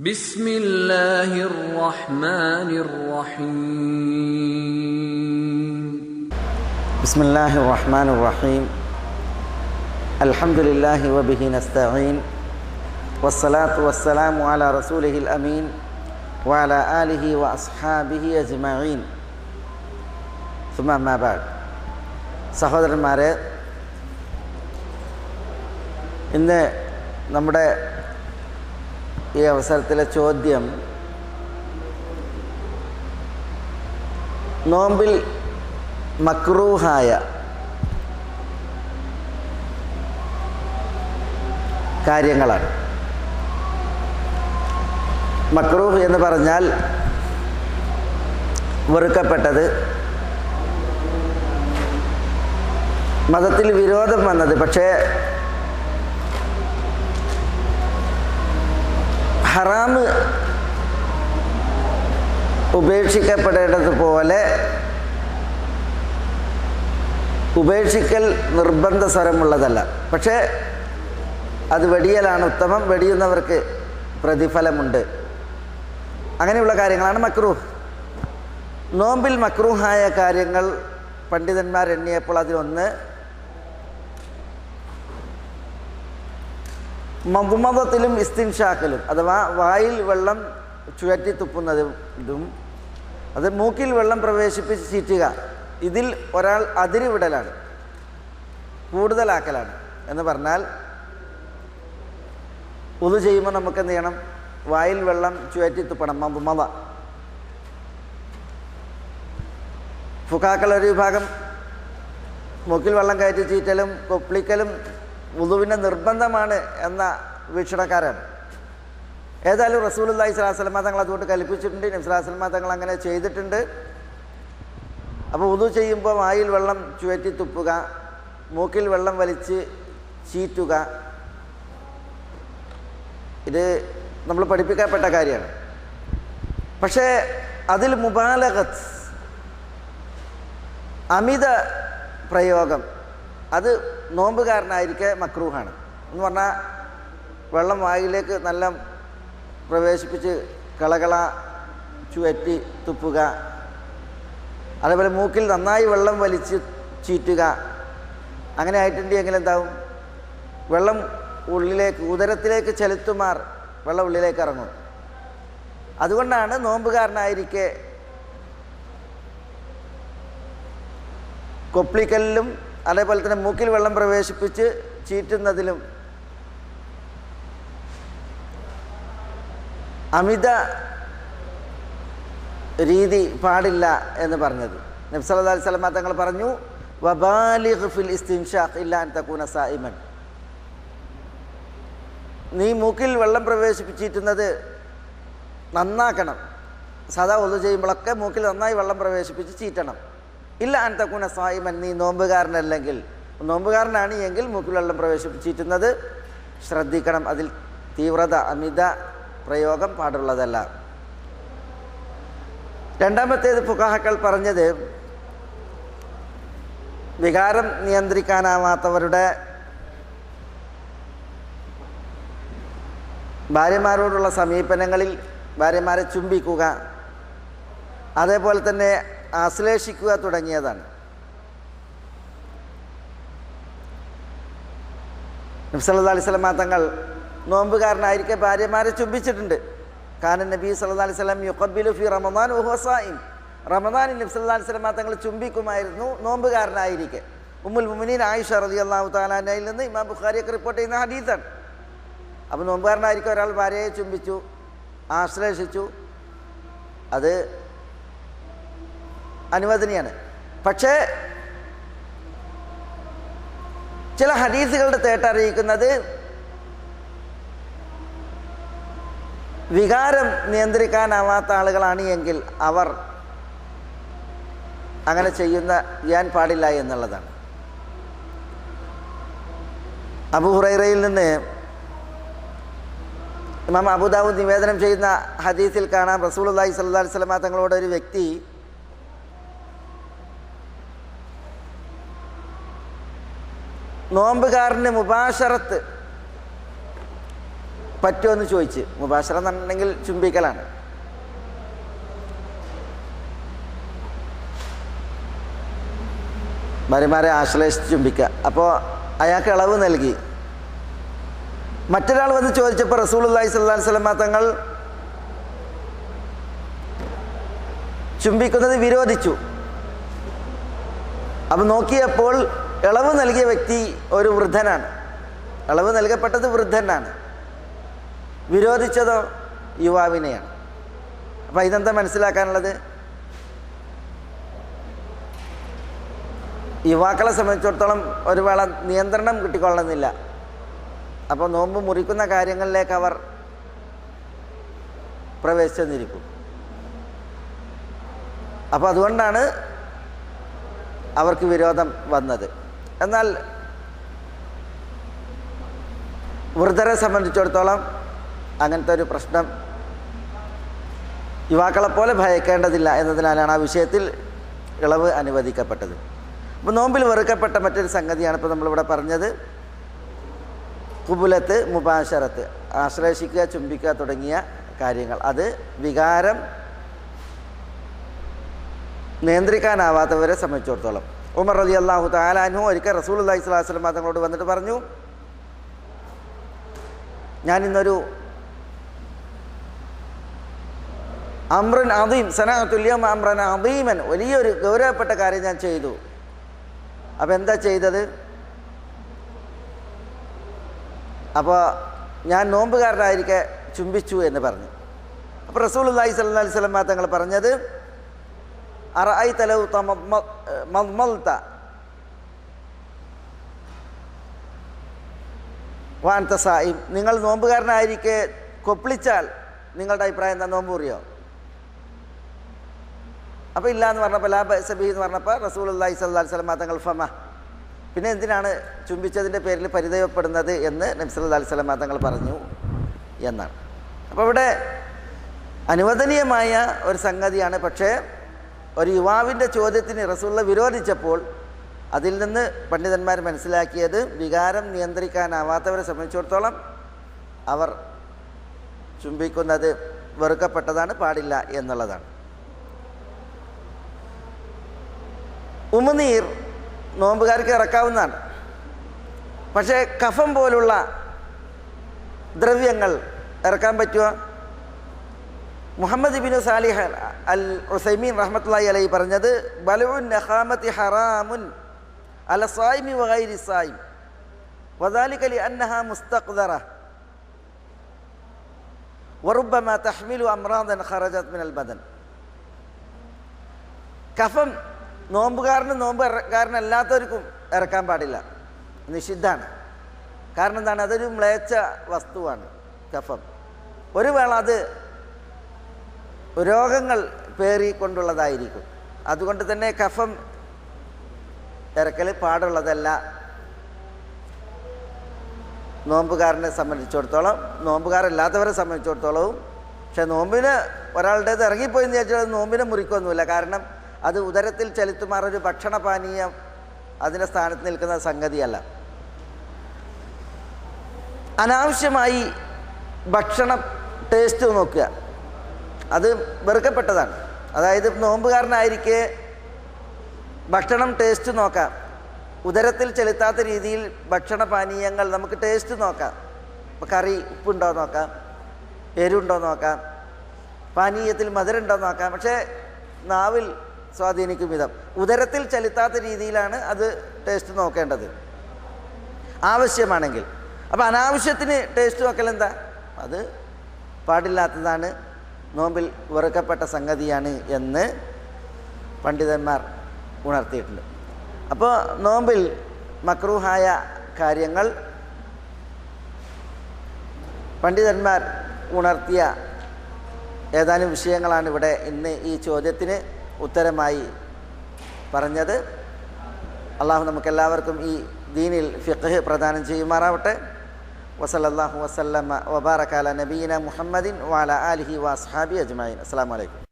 بسم الله الرحمن الرحيم بسم الله الرحمن الرحيم الحمد لله وبه نستعين والصلاة والسلام على رسوله الأمين وعلى آله وأصحابه أجمعين ثم ما بعد സഹോദരന്മാരെ ഇന്ന് നമ്മുടെ ഈ അവസരത്തിലെ ചോദ്യം നോമ്പിൽ മക്രൂഹായ കാര്യങ്ങളാണ്. മക്രൂഹ് എന്ന് പറഞ്ഞാൽ വെറുക്കപ്പെട്ടത് മതത്തിൽ വിരോധം വന്നത്. പക്ഷേ ഹറാമ് ഉപേക്ഷിക്കപ്പെടേണ്ടതുപോലെ ഉപേക്ഷിക്കൽ നിർബന്ധ സ്വരമുള്ളതല്ല. പക്ഷേ അത് വെടിയലാണ് ഉത്തമം. വെടിയുന്നവർക്ക് പ്രതിഫലമുണ്ട്. അങ്ങനെയുള്ള കാര്യങ്ങളാണ് മക്രൂഹ് നോമ്പിൽ മക്രൂഹായ കാര്യങ്ങൾ പണ്ഡിതന്മാർ എണ്ണിയപ്പോൾ അതിലൊന്ന് മധുമതത്തിലും ഇസ്തിൻഷാക്കലും അഥവാ വായിൽ വെള്ളം ചുഴറ്റി തുപ്പുന്നതും അത് മൂക്കിൽ വെള്ളം പ്രവേശിപ്പിച്ച് ചീറ്റുക ഇതിൽ ഒരാൾ അതിരുവിടലാണ് കൂടുതലാക്കലാണ് എന്ന് പറഞ്ഞാൽ ഉതു ചെയ്യുമ്പോൾ നമുക്ക് എന്ത് ചെയ്യണം? വായിൽ വെള്ളം ചുഴറ്റി തുപ്പണം മധുമത ഫുക്കാക്കൾ ഒരു വിഭാഗം മൂക്കിൽ വെള്ളം കയറ്റി ചീറ്റലും കൊപ്പിളിക്കലും ഉതുവിന്റെ നിർബന്ധമാണ് എന്ന വീക്ഷണക്കാരാണ് ഏതായാലും റസൂലുല്ലാഹി സ്വലാസ്ലമ തങ്ങൾ അതുകൊണ്ട് കൽപ്പിച്ചിട്ടുണ്ട്. നബ്സലാസ്ലമ തങ്ങൾ അങ്ങനെ ചെയ്തിട്ടുണ്ട്. അപ്പോൾ ഉതു ചെയ്യുമ്പോൾ വായിൽ വെള്ളം ചുവറ്റി തുപ്പുക മൂക്കിൽ വെള്ളം വലിച്ച് ചീറ്റുക. ഇത് നമ്മൾ പഠിപ്പിക്കപ്പെട്ട കാര്യമാണ്. പക്ഷേ അതിൽ മുബാലകത്ത് അമിത പ്രയോഗം അത് നോമ്പുകാരനായിരിക്കെ മക്രൂഹാണ്. എന്ന് പറഞ്ഞാൽ വെള്ളം വായിലേക്ക് നല്ല പ്രവേശിപ്പിച്ച് കളകള ചുവറ്റി തുപ്പുക. അതേപോലെ മൂക്കിൽ നന്നായി വെള്ളം വലിച്ച് ചീറ്റുക. അങ്ങനെ ആയിട്ടുണ്ടെങ്കിൽ എന്താവും? വെള്ളം ഉള്ളിലേക്ക് ഉദരത്തിലേക്ക് ചെലുത്തുമാർ വെള്ളം ഉള്ളിലേക്ക് ഇറങ്ങും. അതുകൊണ്ടാണ് നോമ്പുകാരനായിരിക്കെ കൊപ്ലിക്കലിലും അതേപോലെ തന്നെ മൂക്കിൽ വെള്ളം പ്രവേശിപ്പിച്ച് ചീറ്റുന്നതിലും അമിത രീതി പാടില്ല എന്ന് പറഞ്ഞത്. നബ്സല്ലാ അലൈഹി സ്വലമ തങ്ങൾ പറഞ്ഞു ഫിൽ സായിമൻ നീ മൂക്കിൽ വെള്ളം പ്രവേശിപ്പിച്ചിട്ടുന്നത് നന്നാക്കണം. സദാ ഒതു ചെയ്യുമ്പോഴൊക്കെ മൂക്കിൽ നന്നായി വെള്ളം പ്രവേശിപ്പിച്ച് ചീറ്റണം. ഇല്ല അൻ തക്കൂന സായിമൻ നീ നോമ്പുകാരനല്ലെങ്കിൽ. നോമ്പുകാരനാണ് എങ്കിൽ മൂക്കിൽ വെള്ളം പ്രവേശിപ്പിച്ചിട്ടുന്നത് ശ്രദ്ധിക്കണം അതിൽ തീവ്രത അമിത പ്രയോഗം പാടുള്ളതല്ല. രണ്ടാമത്തേത് ഫുക്കാഹക്കൾ പറഞ്ഞത് വികാരം നിയന്ത്രിക്കാനാവാത്തവരുടെ ഭാര്യമാരോടുള്ള സമീപനങ്ങളിൽ ഭാര്യമാരെ ചുംബിക്കുക. അതേപോലെ തന്നെ ആശ്ലേഷിക്കുക തുടങ്ങിയതാണ്. നബ്സല്ലാ അലൈഹി തങ്ങൾ നോമ്പുകാരനായിരിക്കെ ഭാര്യമാരെ ചുംബിച്ചിട്ടുണ്ട്. കാനൻ നബി സല്ലാ അലൈഹി സ്വലം ഫി റമദാൻ ഉഹസായിൻ റമദാനിൽ നബ്സല്ലാ അലൈഹി തങ്ങൾ ചുംബിക്കുമായിരുന്നു നോമ്പുകാരനായിരിക്കെ. ഉമ്മുൽ മുമിനീൻ ആയിഷ റതി അള്ളാഹു താലാനയിൽ നിന്ന് ഇമാം ബുഖാരിയൊക്കെ റിപ്പോർട്ട് ചെയ്യുന്ന ഹദീസാണ്. അപ്പോൾ നോമ്പുകാരനായിരിക്കും ഒരാൾ ഭാര്യയെ ചുംബിച്ചു ആശ്ലേഷിച്ചു. അത് അനുവദനീയാണ്. പക്ഷേ ചില ഹദീസുകളുടെ തേട്ടറിയിക്കുന്നത് വികാരം നിയന്ത്രിക്കാനാവാത്ത ആളുകളാണ് എങ്കിൽ അവർ അങ്ങനെ ചെയ്യുന്ന ഞാൻ പാടില്ല എന്നുള്ളതാണ്. അബുഹുറൈറയിൽ നിന്ന് ഇമാം അബുദാബു നിവേദനം ചെയ്യുന്ന ഹദീസിൽ കാണാം. റസൂൽ അള്ളാഹി സല്ലാ സ്വലമ തങ്ങളോട് ഒരു വ്യക്തി നോമ്പുകാരന് മുബാഷറത്ത് പറ്റുമെന്ന് ചോദിച്ച്. മുബാഷറ എന്നുണ്ടെങ്കിൽ ചുംബിക്കലാണ്. ഭാര്യമാരെ ആശ്ലേഷിച്ച് ചുംബിക്കുക. അപ്പോൾ അയാൾക്ക് ഇളവ് നൽകി. മറ്റൊരാൾ വന്ന് ചോദിച്ചപ്പോൾ റസൂൽ അള്ളാഹി സ്വല്ലാ സ്വലമ തങ്ങൾ ചുംബിക്കുന്നത് വിരോധിച്ചു. അപ്പം നോക്കിയപ്പോൾ ഇളവ് നൽകിയ വ്യക്തി ഒരു വൃദ്ധനാണ്. ഇളവ് നൽകപ്പെട്ടത് വൃദ്ധനാണ്. വിരോധിച്ചതോ യുവാവിനെയാണ്. അപ്പം ഇതെന്താ മനസ്സിലാക്കാനുള്ളത്? യുവാക്കളെ സംബന്ധിച്ചിടത്തോളം ഒരു വേള നിയന്ത്രണം കിട്ടിക്കൊള്ളുന്നില്ല അപ്പോൾ നോമ്പ് മുറിക്കുന്ന കാര്യങ്ങളിലേക്ക് അവർ പ്രവേശിച്ചെന്നിരിക്കും. അപ്പോൾ അതുകൊണ്ടാണ് അവർക്ക് വിരോധം വന്നത്. എന്നാൽ വൃദ്ധരെ സംബന്ധിച്ചിടത്തോളം അങ്ങനത്തെ ഒരു പ്രശ്നം യുവാക്കളെ പോലെ ഭയക്കേണ്ടതില്ല എന്നതിനാലാണ് ആ വിഷയത്തിൽ ഇളവ് അനുവദിക്കപ്പെട്ടത്. അപ്പോൾ നോമ്പിൽ വെറുക്കപ്പെട്ട മറ്റൊരു സംഗതിയാണ് ഇപ്പോൾ നമ്മളിവിടെ പറഞ്ഞത്. കുബുലത്ത് മുബാശറത്ത് ആശ്ലേഷിക്കുക ചുംബിക്കുക തുടങ്ങിയ കാര്യങ്ങൾ. അത് വികാരം നിയന്ത്രിക്കാനാവാത്തവരെ സംബന്ധിച്ചിടത്തോളം. ഉമർ അലി അള്ളാഹു താലാനു ഒരിക്കൽ റസൂൽ അള്ളഹി സ്വലാഹു വസ്ലം തങ്ങളോട് വന്നിട്ട് പറഞ്ഞു ഞാൻ ഇന്നൊരു അമ്രൻ അദീം സനാത്തുല്യം അമ്രൻ അദീമൻ വലിയൊരു ഗൗരവപ്പെട്ട കാര്യം ഞാൻ ചെയ്തു. അപ്പോൾ എന്താ ചെയ്തത്? അപ്പോൾ ഞാൻ നോമ്പുകാരനായിരിക്കെ ചുംബിച്ചു എന്ന് പറഞ്ഞു. അപ്പോൾ റസൂൽ അള്ളഹി സ്വല്ലാ അലൈഹി തങ്ങൾ പറഞ്ഞത് സായിം നിങ്ങൾ നോമ്പുകാരനായിരിക്കെ കൊപ്പിളിച്ചാൽ നിങ്ങളുടെ അഭിപ്രായം എന്താ? നോമ്പ് മുറിയോ? അപ്പോൾ ഇല്ല എന്ന് പറഞ്ഞപ്പോൾ ലാ സബി എന്ന് പറഞ്ഞപ്പോൾ റസൂൽ അള്ളഹി സ്വല്ലാ സ്വലം തങ്ങൾ ഫമ. പിന്നെ എന്തിനാണ് ചുംബിച്ചതിന്റെ പേരിൽ പരിചയപ്പെടുന്നത് എന്ന് നബ്സല്ലാ സ്വലം തങ്ങൾ പറഞ്ഞു എന്നാണ്. അപ്പോൾ ഇവിടെ അനുവദനീയമായ ഒരു സംഗതിയാണ്. പക്ഷേ ഒരു യുവാവിന്റെ ചോദ്യത്തിന് റസൂള്ള വിരോധിച്ചപ്പോൾ അതിൽ നിന്ന് പണ്ഡിതന്മാർ മനസ്സിലാക്കിയത് വികാരം നിയന്ത്രിക്കാനാവാത്തവരെ സംബന്ധിച്ചിടത്തോളം അവർ ചുംബിക്കുന്നത് വെറുക്കപ്പെട്ടതാണ് പാടില്ല എന്നുള്ളതാണ്. ഉമിനീർ നോമ്പുകാർക്ക് ഇറക്കാവുന്നതാണ്. പക്ഷേ കഫം പോലുള്ള ദ്രവ്യങ്ങൾ ഇറക്കാൻ പറ്റുമോ? Muhammad bin Salih al Uthaymeen റഹ്മത്തുള്ളി അലൈ പറഞ്ഞത് ബലുൻ നഹാമത്തി ഹറാമുൻ അല സായിമി വഗൈരി സായിം. വദാലിക്കലി അന്നഹ മുസ്തഖ്ദറ. വറുബമ തഹ്മിലു അമ്രാദൻ ഖറജത് മിനൽ ബദൻ. കഫം നോമ്പുകാരനും നോമ്പുകാരനല്ലാത്തവർക്കും ഇറക്കാൻ പാടില്ല. നിഷിദ്ധാണ്. കാരണം എന്താണ്? അതൊരു മ്ലേച്ഛ വസ്തുവാണ് കഫം. ഒരു വേള അത് രോഗങ്ങൾ പേറിക്കൊണ്ടുള്ളതായിരിക്കും അതുകൊണ്ട് തന്നെ കഫം ഇറക്കൽ പാടുള്ളതല്ല. നോമ്പുകാരനെ സംബന്ധിച്ചിടത്തോളം നോമ്പുകാരല്ലാത്തവരെ സംബന്ധിച്ചിടത്തോളവും പക്ഷെ നോമ്പിന് ഒരാളുടേത് ഇറങ്ങിപ്പോയി എന്ന് വെച്ചാൽ നോമ്പിനെ മുറിക്കൊന്നുമില്ല. കാരണം അത് ഉദരത്തിൽ ചെലുത്തുമാറൊരു ഭക്ഷണപാനീയം അതിന്റെ സ്ഥാനത്ത് നിൽക്കുന്ന സംഗതിയല്ല. അനാവശ്യമായി ഭക്ഷണ ടേസ്റ്റ് നോക്കുക. അത് വെറുക്കപ്പെട്ടതാണ്. അതായത് നോമ്പുകാരനായിരിക്കെ ഭക്ഷണം ടേസ്റ്റ് നോക്കാം. ഉദരത്തിൽ ചെലുത്താത്ത രീതിയിൽ ഭക്ഷണ പാനീയങ്ങൾ നമുക്ക് ടേസ്റ്റ് നോക്കാം. ഇപ്പോൾ കറി ഉപ്പുണ്ടോ നോക്കാം. എരുണ്ടോ നോക്കാം. പാനീയത്തിൽ മധുരമുണ്ടോ നോക്കാം. പക്ഷേ നാവിൽ സ്വാധീനിക്കും വിധം. ഉദരത്തിൽ ചെലുത്താത്ത രീതിയിലാണ് അത് ടേസ്റ്റ് നോക്കേണ്ടത്. ആവശ്യമാണെങ്കിൽ. അപ്പോൾ അനാവശ്യത്തിന് ടേസ്റ്റ് നോക്കൽ എന്താ അത് പാടില്ലാത്തതാണ് നോമ്പിൽ വെറുക്കപ്പെട്ട സംഗതിയാണ് എന്ന് പണ്ഡിതന്മാർ ഉണർത്തിയിട്ടുണ്ട്. അപ്പോൾ നോമ്പിൽ മക്രൂഹായ കാര്യങ്ങൾ പണ്ഡിതന്മാർ ഉണർത്തിയ ഏതാനും വിഷയങ്ങളാണ് ഇവിടെ ഇന്ന് ഈ ചോദ്യത്തിന് ഉത്തരമായി പറഞ്ഞത്. അള്ളാഹു നമുക്കെല്ലാവർക്കും ഈ ദീനിൽ ഫിഖ് പ്രദാനം ചെയ്യുമാറാവട്ടെ. وصلى الله وسلم وبارك على نبينا محمد وعلى آله وأصحابه أجمعين. السلام عليكم.